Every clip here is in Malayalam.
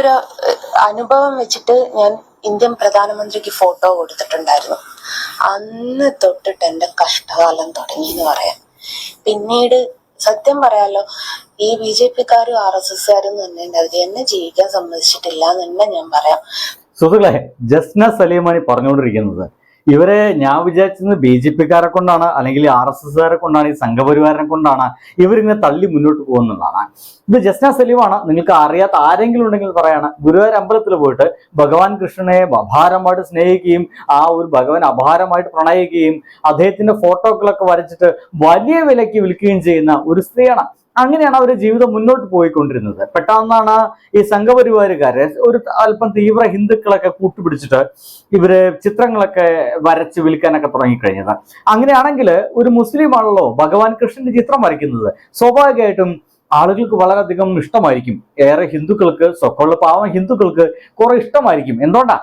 ഒരു അനുഭവം വെച്ചിട്ട് ഞാൻ ഇന്ത്യൻ പ്രധാനമന്ത്രിക്ക് ഫോട്ടോ കൊടുത്തിട്ടുണ്ടായിരുന്നു. അന്ന് തൊട്ടിട്ട് എന്റെ കഷ്ടകാലം തുടങ്ങി എന്ന് പറയാം. പിന്നീട് സത്യം പറയാലോ ഈ ബി ജെ പിക്കാരും ആർ എസ് എസ്കാരും തന്നെ അത് എന്നെ ജീവിക്കാൻ സമ്മതിച്ചിട്ടില്ല എന്ന് തന്നെ ഞാൻ പറയാം. സുഹൃത്തുക്കളെ ജസ്ന സലീമാനി പറഞ്ഞുകൊണ്ടിരിക്കുന്നത്. ഇവരെ ഞാൻ വിചാരിച്ചത് ബി ജെ പിക്കാരെ കൊണ്ടാണ് അല്ലെങ്കിൽ ആർ എസ് എസ്സുകാരെ കൊണ്ടാണ് ഈ സംഘപരിവാരനെ കൊണ്ടാണ് ഇവരിങ്ങനെ തള്ളി മുന്നോട്ട് പോകുന്നതാണ്. ഇത് ജസ്ന സലീമാണ്. നിങ്ങൾക്ക് അറിയാത്ത ആരെങ്കിലും ഉണ്ടെങ്കിൽ പറയാണ്. ഗുരുവായൂർ അമ്പലത്തിൽ പോയിട്ട് ഭഗവാൻ കൃഷ്ണനെ അപാരമായിട്ട് സ്നേഹിക്കുകയും ആ ഒരു ഭഗവാൻ അപാരമായിട്ട് പ്രണയിക്കുകയും അദ്ദേഹത്തിന്റെ ഫോട്ടോകളൊക്കെ വരച്ചിട്ട് വലിയ വിലയ്ക്ക് വിൽക്കുകയും ചെയ്യുന്ന ഒരു സ്ത്രീയാണ് അങ്ങനെയാണ് അവരുടെ ജീവിതം മുന്നോട്ട് പോയിക്കൊണ്ടിരുന്നത്. പെട്ടെന്നാണ് ഈ സംഘപരിവാരുകാരെ ഒരു അല്പം തീവ്ര ഹിന്ദുക്കളൊക്കെ കൂട്ടുപിടിച്ചിട്ട് ഇവർ ചിത്രങ്ങളൊക്കെ വരച്ച് വിൽക്കാനൊക്കെ തുടങ്ങിക്കഴിഞ്ഞത്. അങ്ങനെയാണെങ്കിൽ ഒരു മുസ്ലിം ആണല്ലോ ഭഗവാൻ കൃഷ്ണന്റെ ചിത്രം വരയ്ക്കുന്നത്. സ്വാഭാവികമായിട്ടും ആളുകൾക്ക് വളരെയധികം ഇഷ്ടമായിരിക്കും. ഏറെ ഹിന്ദുക്കൾക്ക് സ്വക്കമുള്ള പാവം ഹിന്ദുക്കൾക്ക് കുറെ ഇഷ്ടമായിരിക്കും. എന്തുകൊണ്ടാ?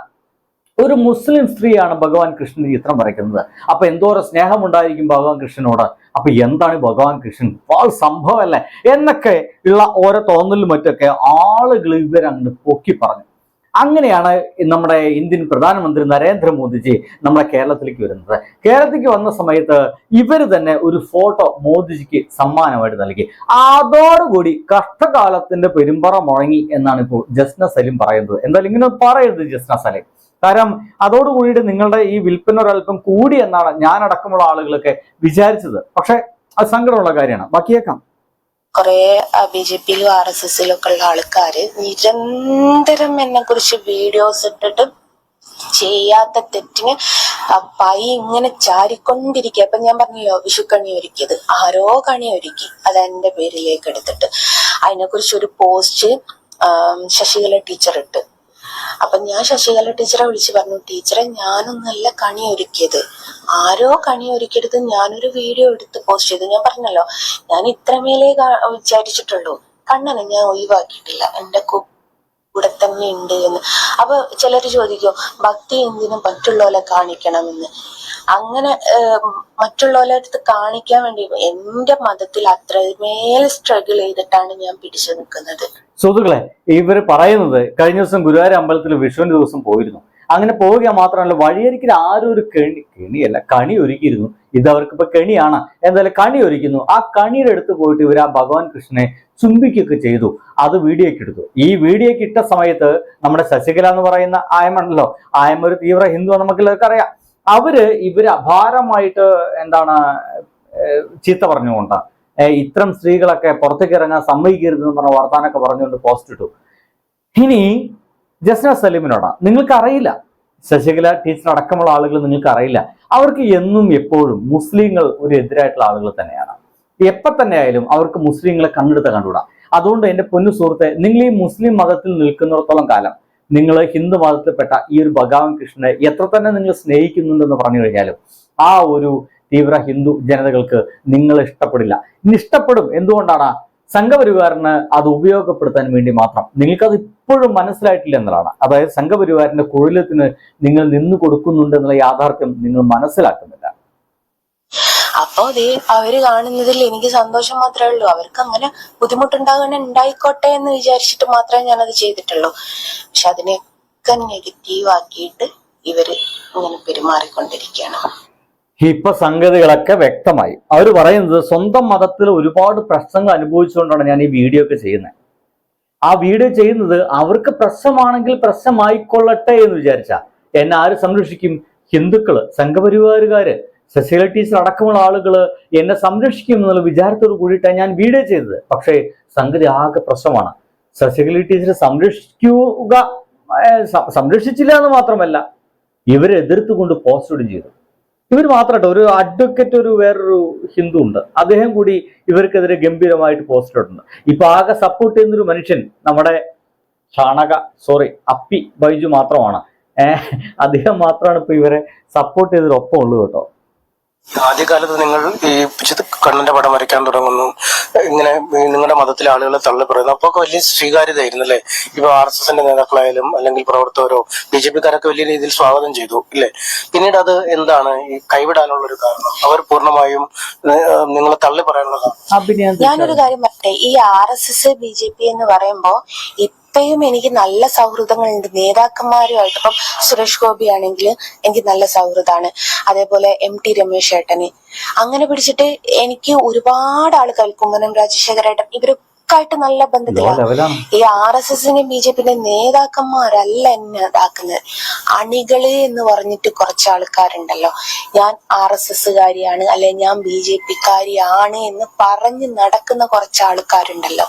ഒരു മുസ്ലിം സ്ത്രീയാണ് ഭഗവാൻ കൃഷ്ണൻ ചിത്രം വരയ്ക്കുന്നത്. അപ്പൊ എന്തോരം സ്നേഹം ഉണ്ടായിരിക്കും ഭഗവാൻ കൃഷ്ണനോട്. അപ്പൊ എന്താണ് ഭഗവാൻ കൃഷ്ണൻ? വാൾ സംഭവമല്ലേ? എന്നൊക്കെ ഉള്ള ഓരോ തോന്നലും മറ്റൊക്കെ ആളുകൾ ഇവരങ്ങ് പൊക്കി പറഞ്ഞു. അങ്ങനെയാണ് നമ്മുടെ ഇന്ത്യൻ പ്രധാനമന്ത്രി നരേന്ദ്രമോദിജി നമ്മുടെ കേരളത്തിലേക്ക് വരുന്നത്. കേരളത്തിലേക്ക് വന്ന സമയത്ത് ഇവർ തന്നെ ഒരു ഫോട്ടോ മോദിജിക്ക് സമ്മാനമായിട്ട് നൽകി. അതോടുകൂടി കഷ്ടകാലത്തിന്റെ പെരുമ്പറ മുഴങ്ങി എന്നാണ് ഇപ്പോൾ ജസ്ന സലീം പറയുന്നത്. എന്തായാലും ഇങ്ങനെ പറയരുത് ജസ്ന സലീം. കാരണം അതോടുകൂടിയിട്ട് നിങ്ങളുടെ ഈ വിൽപ്പന ഒരല്പം കൂടി എന്നാണ് ഞാൻ അടക്കമുള്ള ആളുകളൊക്കെ വിചാരിച്ചത്. പക്ഷെ അത് സങ്കടമുള്ള കാര്യമാണ്. ബാക്കിയേക്കാം കുറെ ബി ജെ പിയിലും ആർ എസ് എസിലും ഒക്കെ ഉള്ള ആൾക്കാര് നിരന്തരം എന്നെ കുറിച്ച് വീഡിയോസ് ഇട്ടിട്ട് ചെയ്യാത്ത തെറ്റിന് പൈ ഇങ്ങനെ ചാരിക്കൊണ്ടിരിക്കുക. അപ്പൊ ഞാൻ പറഞ്ഞല്ലോ വിഷുക്കണി ഒരുക്കിയത്. ആരോ കണി ഒരുക്കി. അത് എന്റെ പേരിലേക്ക് എടുത്തിട്ട്. അതിനെക്കുറിച്ച് ഒരു പോസ്റ്റ് ശശികല ടീച്ചർ ഇട്ട് അപ്പൊ ഞാൻ ശശികല ടീച്ചറെ വിളിച്ച് പറഞ്ഞു ടീച്ചറെ ഞാനൊന്നല്ല കണി ഒരുക്കിയത്. ആരോ കണി ഒരുക്കിയെടുത്ത് ഞാനൊരു വീഡിയോ എടുത്ത് പോസ്റ്റ് ചെയ്തു. ഞാൻ പറഞ്ഞല്ലോ ഞാൻ ഇത്രമേലേ വിചാരിച്ചിട്ടുള്ളൂ. കണ്ണനെ ഞാൻ ഒഴിവാക്കിയിട്ടില്ല. എന്റെ കു- കൂടെ തന്നെ ഉണ്ട് എന്ന്. അപ്പൊ ചിലർ ചോദിക്കും ഭക്തി എന്തിനും മറ്റുള്ളവരെ കാണിക്കണമെന്ന്. അങ്ങനെ മറ്റുള്ളവരടുത്ത് കാണിക്കാൻ വേണ്ടി എന്റെ മതത്തിൽ അത്രമേൽ സ്ട്രഗിൾ ചെയ്തിട്ടാണ് ഞാൻ പിടിച്ചു നിൽക്കുന്നത്. സുഹൃത്തുക്കളെ ഇവർ പറയുന്നത് കഴിഞ്ഞ ദിവസം ഗുരുവായൂർ അമ്പലത്തിൽ വിഷുവിന്റെ ദിവസം പോയിരുന്നു. അങ്ങനെ പോവുക മാത്രമല്ല വഴിയരിക്കൽ ആരും ഒരു കെണി കെണിയല്ല കണി ഒരുക്കിയിരുന്നു. ഇത് അവർക്ക് അവർക്കിപ്പോ കെണിയാണ്. എന്തായാലും കണി ഒരുക്കുന്നു. ആ കണിയുടെ അടുത്ത് പോയിട്ട് ഇവർ ആ ഭഗവാൻ കൃഷ്ണനെ ചുംബിക്കുകയൊക്കെ ചെയ്തു. അത് വീഡിയോയ്ക്ക് എടുത്തു. ഈ വീഡിയോയ്ക്ക് ഇട്ട സമയത്ത് നമ്മുടെ ശശികല എന്ന് പറയുന്ന ആയമുണ്ടല്ലോ ആയം ഒരു തീവ്ര ഹിന്ദു നമുക്കെല്ലാവർക്കും അറിയാം. അവർ ഇവർ അപാരമായിട്ട് എന്താണ് ചീത്ത പറഞ്ഞുകൊണ്ടാണ് ഏഹ് ഇത്തരം സ്ത്രീകളൊക്കെ പുറത്തേക്ക് ഇറങ്ങാൻ സമ്മതിക്കരുതെന്ന് പറഞ്ഞ വർത്താനൊക്കെ പറഞ്ഞുകൊണ്ട് പോസ്റ്റ് ഇട്ടു. ഇനി ജസ്ന സലീമിനോടാ. നിങ്ങൾക്ക് അറിയില്ല ശശികല ടീച്ചർ അടക്കമുള്ള ആളുകൾ നിങ്ങൾക്ക് അറിയില്ല അവർക്ക് എന്നും എപ്പോഴും മുസ്ലിങ്ങൾ ഒരു എതിരായിട്ടുള്ള ആളുകൾ തന്നെയാണ്. എപ്പോൾ തന്നെ ആയാലും അവർക്ക് മുസ്ലിങ്ങളെ കണ്ടെടുത്ത കണ്ടുകൂടാ. അതുകൊണ്ട് എന്റെ പൊന്നു സുഹൃത്തെ നിങ്ങൾ ഈ മുസ്ലിം മതത്തിൽ നിൽക്കുന്നിടത്തോളം കാലം നിങ്ങൾ ഹിന്ദു മതത്തിൽപ്പെട്ട ഈ ഒരു ഭഗവാൻ കൃഷ്ണനെ എത്ര തന്നെ നിങ്ങൾ സ്നേഹിക്കുന്നുണ്ടെന്ന് പറഞ്ഞു കഴിഞ്ഞാലും ആ ഒരു തീവ്ര ഹിന്ദു ജനതകൾക്ക് നിങ്ങൾ ഇഷ്ടപ്പെടില്ല. ഇനി ഇഷ്ടപ്പെടും എന്തുകൊണ്ടാണ്? സംഘപരിവാറിന് അത് ഉപയോഗപ്പെടുത്താൻ വേണ്ടി മാത്രം. നിങ്ങൾക്കത് ഇപ്പോഴും മനസ്സിലായിട്ടില്ല എന്നതാണ് അതായത് സംഘപരിവാറിന്റെ കുഴലത്തിന് നിങ്ങൾ നിന്നു കൊടുക്കുന്നുണ്ട് എന്നുള്ള യാഥാർത്ഥ്യം നിങ്ങൾ മനസ്സിലാക്കുന്നില്ല അപ്പൊ ദേ അവർ കാണുന്നതിൽ എനിക്ക് സന്തോഷം മാത്രമേ ഉള്ളൂ. അവർക്ക് അങ്ങനെ ബുദ്ധിമുട്ടുണ്ടാകാൻ ഉണ്ടായിക്കോട്ടെ എന്ന് വിചാരിച്ചിട്ട് മാത്രമേ ഞാൻ അത് ചെയ്തിട്ടുള്ളൂ. പക്ഷെ അതിനെയൊക്കെ നെഗറ്റീവ് ആക്കിയിട്ട് ഇവർ ഇങ്ങനെ പെരുമാറിക്കൊണ്ടിരിക്കുകയാണ്. ഇപ്പൊ സംഗതികളൊക്കെ വ്യക്തമായി. അവർ പറയുന്നത് സ്വന്തം മതത്തിൽ ഒരുപാട് പ്രശ്നങ്ങൾ അനുഭവിച്ചുകൊണ്ടാണ് ഞാൻ ഈ വീഡിയോ ഒക്കെ ചെയ്യുന്നത്. ആ വീഡിയോ ചെയ്യുന്നത് അവർക്ക് പ്രശ്നമാണെങ്കിൽ പ്രശ്നമായിക്കൊള്ളട്ടെ എന്ന് വിചാരിച്ച. എന്നെ ആര് സംരക്ഷിക്കും? ഹിന്ദുക്കൾ സംഘപരിവാരുകാര് ശശികല അടക്കമുള്ള ആളുകൾ എന്നെ സംരക്ഷിക്കും എന്നുള്ള വിചാരത്തോട് കൂടിയിട്ടാണ് ഞാൻ വീഡിയോ ചെയ്തത്. പക്ഷേ സംഗതി ആകെ പ്രശ്നമാണ്. ശശികല സംരക്ഷിക്കുക സംരക്ഷിച്ചില്ല എന്ന് മാത്രമല്ല ഇവരെ എതിർത്തുകൊണ്ട് പോസ്റ്റ് ഇടും ചെയ്തു. ഇവർ മാത്രമല്ല ഒരു അഡ്വക്കേറ്റ് ഒരു വേറൊരു ഹിന്ദു ഉണ്ട്. അദ്ദേഹം കൂടി ഇവർക്കെതിരെ ഗംഭീരമായിട്ട് പോസ്റ്റ് ഇട്ടിട്ടുണ്ട്. ഇപ്പൊ ആകെ സപ്പോർട്ട് ചെയ്യുന്നൊരു മനുഷ്യൻ നമ്മുടെ ചാണക സോറി അപ്പി ബൈജു മാത്രമാണ്. അദ്ദേഹം മാത്രമാണ് ഇപ്പൊ ഇവരെ സപ്പോർട്ട് ചെയ്തതിനൊപ്പം ഉള്ളൂ കേട്ടോ. ആദ്യകാലത്ത് നിങ്ങൾ ഈ ചിത്ര കണ്ണന്റെ പടം വരയ്ക്കാൻ തുടങ്ങുന്നു. ഇങ്ങനെ നിങ്ങളുടെ മതത്തിലെ ആളുകളെ തള്ളി പറയുന്നു അപ്പൊ ഒക്കെ വലിയ സ്വീകാര്യതയായിരുന്നു അല്ലേ ഇപ്പൊ ആർ എസ് എസിന്റെ നേതാക്കളായാലും അല്ലെങ്കിൽ പ്രവർത്തകരോ ബി ജെ പിക്കാരൊക്കെ വലിയ രീതിയിൽ സ്വാഗതം ചെയ്തു ഇല്ലേ? പിന്നീട് അത് എന്താണ്? ഈ കൈവിടാനുള്ള ഒരു കാരണം. അവർ പൂർണമായും നിങ്ങളെ തള്ളി പറയാനുള്ള ഞാനൊരു കാര്യം പറയട്ടെ? ഈ R S S B J P എന്ന് പറയുമ്പോ ഇപ്പയും എനിക്ക് നല്ല സൗഹൃദങ്ങളുണ്ട്. നേതാക്കന്മാരുമായിട്ട് ഇപ്പം സുരേഷ് ഗോപി ആണെങ്കിൽ എനിക്ക് നല്ല സൗഹൃദമാണ്. അതേപോലെ എം ടി രമേശ് ഏട്ടന്. അങ്ങനെ പിടിച്ചിട്ട് എനിക്ക് ഒരുപാട് ആളുകൾ കുമ്മനം രാജശേഖരേട്ടൻ ഇവരൊക്കെ ആയിട്ട് നല്ല ബന്ധത്തിലാണ്. ഈ ആർ എസ് എസിന്റെ ബി ജെ പിന്നെ നേതാക്കന്മാരല്ല എന്നെ ഇതാക്കുന്നത്. അണികൾ എന്ന് പറഞ്ഞിട്ട് കുറച്ച് ആൾക്കാരുണ്ടല്ലോ. ഞാൻ ആർ എസ് എസ്സുകാരിയാണ് അല്ലെ ഞാൻ ബി ജെ പിക്കാരിയാണ് എന്ന് പറഞ്ഞ് നടക്കുന്ന കുറച്ച് ആൾക്കാരുണ്ടല്ലോ.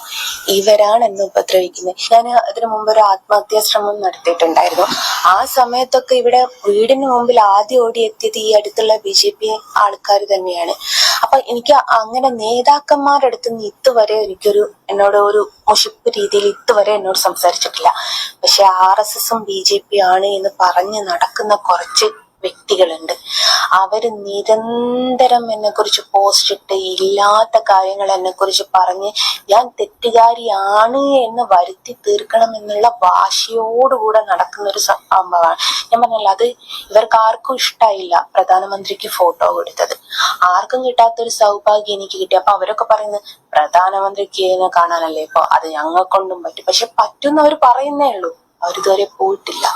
ഇവരാണ് എന്നെ ഉപദ്രവിക്കുന്നത്. ഞാൻ അതിനു മുമ്പ് ഒരു ആത്മഹത്യാ ശ്രമം നടത്തിയിട്ടുണ്ടായിരുന്നു. ആ സമയത്തൊക്കെ ഇവിടെ വീടിന് മുമ്പിൽ ആദ്യം ഓടി എത്തിയത് ഈ അടുത്തുള്ള ബി ജെ പി ആൾക്കാർ തന്നെയാണ്. അപ്പൊ എനിക്ക് അങ്ങനെ നേതാക്കന്മാരുടെ അടുത്ത് നിന്ന് ഇതുവരെ എനിക്കൊരു എന്നോട് ഒരു മുഷിപ്പ് രീതിയിൽ ഇതുവരെ എന്നോട് സംസാരിച്ചിട്ടില്ല. പക്ഷെ ആർ എസ് എസും ബി ജെ പി ആണ് എന്ന് പറഞ്ഞ് നടക്കുന്ന കുറച്ച് വ്യക്തികളുണ്ട്. അവർ നിരന്തരം എന്നെ കുറിച്ച് പോസ്റ്റ് ഇട്ട് ഇല്ലാത്ത കാര്യങ്ങൾ എന്നെ കുറിച്ച് പറഞ്ഞ് ഞാൻ തെറ്റുകാരിയാണ് എന്ന് വരുത്തി തീർക്കണം എന്നുള്ള വാശിയോടുകൂടെ നടക്കുന്ന ഒരു സംഭവമാണ്. ഞാൻ പറഞ്ഞല്ലോ അത് ഇവർക്ക് ആർക്കും ഇഷ്ടായില്ല പ്രധാനമന്ത്രിക്ക് ഫോട്ടോ കൊടുത്തത്. ആർക്കും കിട്ടാത്തൊരു സൗഭാഗ്യം എനിക്ക് കിട്ടി. അപ്പൊ അവരൊക്കെ പറയുന്നത് പ്രധാനമന്ത്രിക്ക് കാണാനല്ലേ? ഇപ്പൊ അത് ഞങ്ങൾക്കൊണ്ടും പറ്റും. പക്ഷെ പറ്റുന്നവർ പറയുന്നേ ഉള്ളൂ. അവരിതുവരെ പോയിട്ടില്ല.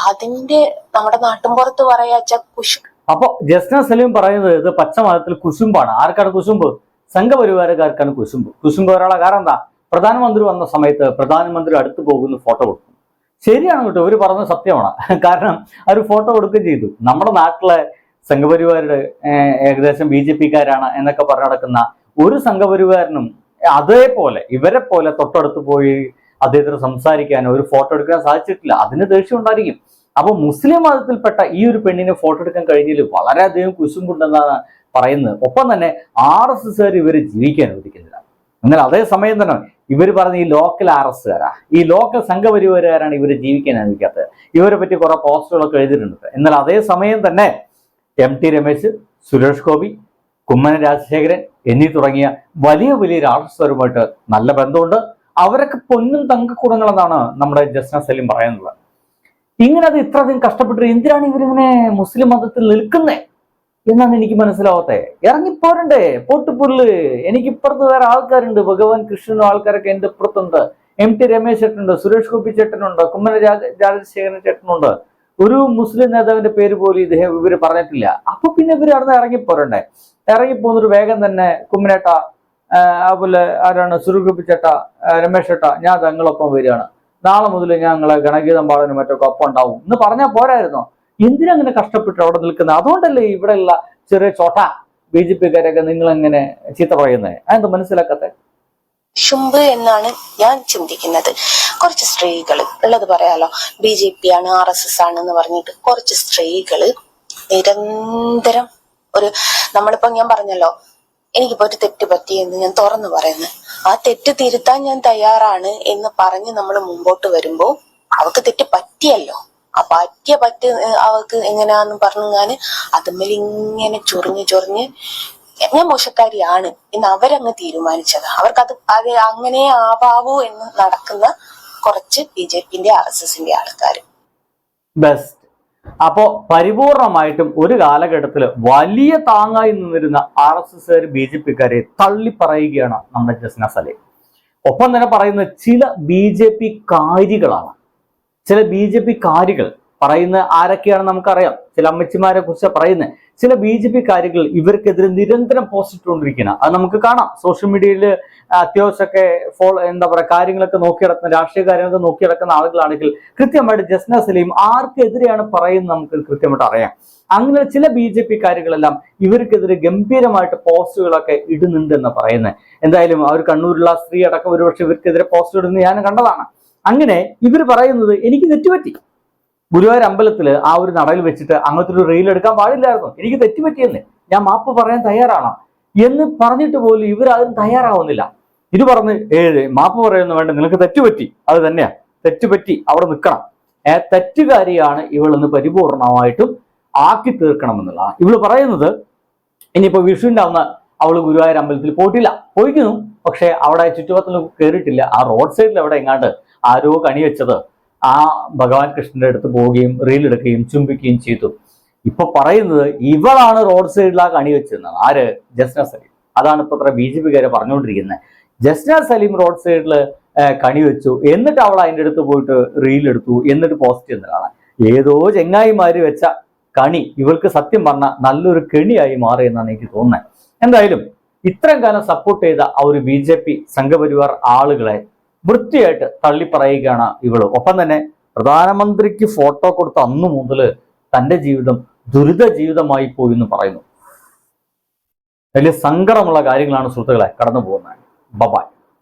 അതിന്റെ നമ്മുടെ നാട്ടിൻപുറത്ത് പറയാച്ച കുശു അപ്പൊ ജസ്ന സലീം പറയുന്നത് ഇത് പച്ചമതത്തിൽ കുശുമ്പാണ്. ആർക്കാണ് കുശുമ്പ്? സംഘപരിവാരക്കാർക്കാണ് കുശുമ്പ്. കുശുമ്പ് ഒരാളെ കാരണം എന്താ? പ്രധാനമന്ത്രി വന്ന സമയത്ത് പ്രധാനമന്ത്രി അടുത്ത് പോകുന്ന ഫോട്ടോ കൊടുക്കും. ശരിയാണ് കേട്ടോ ഇവർ പറഞ്ഞ സത്യമാണ്. കാരണം അവർ ഫോട്ടോ കൊടുക്കുകയും ചെയ്തു. നമ്മുടെ നാട്ടിലെ സംഘപരിവാരുടെ ഏകദേശം ബി ജെ പിക്കാരാണ് എന്നൊക്കെ പറഞ്ഞു നടക്കുന്ന ഒരു സംഘപരിവാരനും അതേപോലെ ഇവരെ പോലെ തൊട്ടടുത്ത് പോയി അദ്ദേഹത്തിന് സംസാരിക്കാനോ ഒരു ഫോട്ടോ എടുക്കാൻ സാധിച്ചിട്ടില്ല. അതിന് ദേഷ്യം ഉണ്ടായിരിക്കും. അപ്പൊ മുസ്ലിം മതത്തിൽപ്പെട്ട ഈ ഒരു പെണ്ണിനെ ഫോട്ടോ എടുക്കാൻ കഴിഞ്ഞതിൽ വളരെയധികം കുശുമ്പുണ്ടെന്നാണ് പറയുന്നത്. ഒപ്പം തന്നെ ആർ എസ് എസ്സുകാർ ഇവരെ ജീവിക്കാൻ അനുവദിക്കുന്നില്ല. എന്നാൽ അതേ സമയം തന്നെ ഇവർ പറഞ്ഞ ഈ ലോക്കൽ ആർ എസ് കാരാ ഈ ലോക്കൽ സംഘപരിവാരാണ് ഇവർ ജീവിക്കാൻ അനുവദിക്കാത്തത്. ഇവരെ പറ്റി കുറെ പോസ്റ്ററുകളൊക്കെ എഴുതിയിട്ടുണ്ട്. എന്നാൽ അതേ സമയം തന്നെ എം ടി രമേശ് സുരേഷ് ഗോപി കുമ്മന രാജശേഖരൻ എന്നീ തുടങ്ങിയ വലിയ വലിയ രാഷ്ട്രീയമായിട്ട് നല്ല ബന്ധമുണ്ട്. അവരൊക്കെ പൊന്നും തങ്കക്കൂടങ്ങളെന്നാണ് നമ്മുടെ ജസ്ന സലീം പറയുന്നത്. ഇങ്ങനെ അത് ഇത്രയധികം കഷ്ടപ്പെട്ടു എന്തിനാണ് ഇവരിങ്ങനെ മുസ്ലിം മതത്തിൽ നിൽക്കുന്നേ? എന്നാണ് എനിക്ക് മനസ്സിലാവാത്തേ ഇറങ്ങിപ്പോരണ്ടേ? പൊട്ടുപുല്ല് എനിക്ക് ഇപ്പുറത്ത് വേറെ ആൾക്കാരുണ്ട്. ഭഗവാൻ കൃഷ്ണനും ആൾക്കാരൊക്കെ എന്റെ ഇപ്പുറത്തുണ്ട്. എം ടി രമേശ് ചേട്ടനുണ്ട് സുരേഷ് ഗോപി ചേട്ടനുണ്ട് കുമ്മന രാജ രാജശേഖരൻ ചേട്ടനുണ്ട്. ഒരു മുസ്ലിം നേതാവിന്റെ പേര് പോലും ഇദ്ദേഹം ഇവർ പറഞ്ഞിട്ടില്ല. അപ്പൊ പിന്നെ ഇവർ അവിടെ നിന്ന് ഇറങ്ങിപ്പോരണ്ടേ? ഇറങ്ങിപ്പോന്നൊരു വേഗം തന്നെ കുമ്മനേട്ട അതുപോലെ ആരാണ്? ഗോപി ചേട്ട രമേശ് ചേട്ട ഞാൻ തങ്ങളൊപ്പം വരികയാണ്. നാളെ മുതൽ ഞങ്ങളെ ഗണഗീതം പാടാനും മറ്റൊക്കെ ഒപ്പം ഉണ്ടാവും. എന്ന് പറഞ്ഞാൽ പോരായിരുന്നോ? എന്തിനങ്ങനെ കഷ്ടപ്പെട്ട് അവിടെ നിൽക്കുന്നത് അതുകൊണ്ടല്ലേ ഇവിടെയുള്ള ചെറിയ ചോട്ട ബി ജെ നിങ്ങൾ എങ്ങനെ ചീത്ത പറയുന്നത് അതെന്ത് മനസ്സിലാക്കത്തെ? ശുംഭ് എന്നാണ് ഞാൻ ചിന്തിക്കുന്നത്. കുറച്ച് സ്ത്രീകൾ ഉള്ളത് പറയാലോ. ബി ജെ പി ആണ് ആർ എസ് എസ് ആണ് എന്ന് പറഞ്ഞിട്ട് കുറച്ച് സ്ത്രീകൾ നിരന്തരം ഒരു നമ്മളിപ്പോ ഞാൻ പറഞ്ഞല്ലോ എനിക്കിപ്പോ ഒരു തെറ്റ് പറ്റി എന്ന് ഞാൻ തുറന്നു പറയുന്നു ആ തെറ്റ് തിരുത്താൻ ഞാൻ തയ്യാറാണ് എന്ന് പറഞ്ഞ് നമ്മൾ മുമ്പോട്ട് വരുമ്പോൾ അവക്ക് തെറ്റ് പറ്റിയല്ലോ. ആ പറ്റിയ പറ്റ് അവൾക്ക് എങ്ങനെയാന്ന് പറഞ്ഞു ഞാൻ അതുമ്മേൽ ഇങ്ങനെ ചൊറിഞ്ഞ് ചൊറിഞ്ഞ് ഞാൻ മോശക്കാരിയാണ് എന്ന് അവരങ്ങ് തീരുമാനിച്ചത്. അവർക്ക് അത് അത് അങ്ങനെ ആവാവൂ എന്ന് നടക്കുന്ന കുറച്ച് ബി ജെ പിന്റെ ആർ എസ് എസിന്റെ ആൾക്കാർ ബെസ്റ്റ് അപ്പോ പരിപൂർണമായിട്ടും ഒരു കാലഘട്ടത്തിൽ വലിയ താങ്ങായി നിന്നിരുന്ന R S S B J പിക്കാരെ തള്ളിപ്പറയുകയാണ് നമ്മുടെ ജസ്ന സലീം. ഒപ്പം തന്നെ പറയുന്ന ചില ബി ജെ പി കാര്യങ്ങളാണ്. ചില ബി ജെ പി കാരികൾ പറയുന്ന ആരൊക്കെയാണ് നമുക്കറിയാം. ചില അമ്മച്ചിമാരെ കുറിച്ച് പറയുന്നത് ചില ബി ജെ പി കാര്യങ്ങൾ ഇവർക്കെതിരെ നിരന്തരം പോസ്റ്റ് ഇട്ടുകൊണ്ടിരിക്കുന്ന അത് നമുക്ക് കാണാം. സോഷ്യൽ മീഡിയയിൽ അത്യാവശ്യമൊക്കെ ഫോളോ എന്താ പറയുക കാര്യങ്ങളൊക്കെ നോക്കി നടക്കുന്ന രാഷ്ട്രീയ കാര്യങ്ങളൊക്കെ നോക്കി നടക്കുന്ന ആളുകളാണെങ്കിൽ കൃത്യമായിട്ട് ജസ്ന സലീം ആർക്കെതിരെയാണ് പറയുന്നത് നമുക്ക് കൃത്യമായിട്ട് അറിയാം. അങ്ങനെ ചില ബി ജെ പി കാര്യങ്ങളെല്ലാം ഇവർക്കെതിരെ ഗംഭീരമായിട്ട് പോസ്റ്റുകളൊക്കെ ഇടുന്നുണ്ട് എന്ന് പറയുന്നത് എന്തായാലും അവർ കണ്ണൂരിലുള്ള സ്ത്രീ അടക്കം ഒരുപക്ഷെ ഇവർക്കെതിരെ പോസ്റ്റ് ഇടുന്നത് ഞാൻ കണ്ടതാണ്. അങ്ങനെ ഇവർ പറയുന്നത് എനിക്ക് തെറ്റുപറ്റി. ഗുരുവായൂർ അമ്പലത്തിൽ ആ ഒരു നടയിൽ വെച്ചിട്ട് അങ്ങനത്തെ ഒരു റീൽ എടുക്കാൻ പാടില്ലായിരുന്നു. എനിക്ക് തെറ്റുപറ്റിയെന്ന്. ഞാൻ മാപ്പ് പറയാൻ തയ്യാറാണ്. എന്ന് പറഞ്ഞിട്ട് പോലും ഇവർ അതിന് തയ്യാറാവുന്നില്ല. ഇത് പറഞ്ഞ് ഏഴ് മാപ്പ് പറയുന്നു വേണ്ട നിനക്ക് തെറ്റുപറ്റി. അത് തന്നെയാ. തെറ്റുപറ്റി അവിടെ നിൽക്കണം ഏ തെറ്റുകാരിയാണ് ഇവളെന്ന് പരിപൂർണമായിട്ടും ആക്കി തീർക്കണം എന്നുള്ളതാണ് ഇവൾ പറയുന്നത് ഇനിയിപ്പോ വിഷുവിന്റെ അന്ന് അവൾ ഗുരുവായൂർ അമ്പലത്തിൽ പോയിട്ടില്ല. പോയിക്കുന്നു. പക്ഷെ അവിടെ ചുറ്റുപത്തിൽ കയറിയിട്ടില്ല ആ റോഡ് സൈഡിൽ അവിടെ എങ്ങാണ്ട് ആരോ കണി വെച്ചത്. ആ ഭഗവാൻ കൃഷ്ണന്റെ അടുത്ത് പോവുകയും റീൽ എടുക്കുകയും ചുംബിക്കുകയും ചെയ്തു. ഇപ്പൊ പറയുന്നത് ഇവളാണ് റോഡ് ആ കണി ആര്? ജസ്ന സലീം. അതാണ് ഇപ്പൊ അത്ര ബി ജെ പിക്കാരെ പറഞ്ഞുകൊണ്ടിരിക്കുന്നത് ജസ്ന സലീം റോഡ് സൈഡിൽ കണിവെച്ചു കണി വെച്ചു. എന്നിട്ട് അവൾ അതിന്റെ അടുത്ത് പോയിട്ട് റീൽ എടുത്തു. എന്നിട്ട് പോസ്റ്റ് ചെയ്യുന്നതാണ് ഏതോ ചെങ്ങായിമാര് വെച്ച കണി. ഇവൾക്ക് സത്യം പറഞ്ഞ നല്ലൊരു കെണിയായി മാറി എന്നാണ് എനിക്ക് തോന്നുന്നത് എന്തായാലും ഇത്രയും കാലം സപ്പോർട്ട് ചെയ്ത ആ ഒരു ബി ജെ പി സംഘപരിവാർ ആളുകളെ വൃത്തിയായിട്ട് തള്ളിപ്പറയുകയാണ് ഇവൾ. ഒപ്പം തന്നെ പ്രധാനമന്ത്രിക്ക് ഫോട്ടോ കൊടുത്ത അന്ന് മുതൽ തന്റെ ജീവിതം ദുരിത ജീവിതമായി പോയി എന്ന് പറയുന്നു. വലിയ സങ്കടമുള്ള കാര്യങ്ങളാണ് സുഹൃത്തുക്കളെ കടന്നു പോകുന്നത് ബബായ്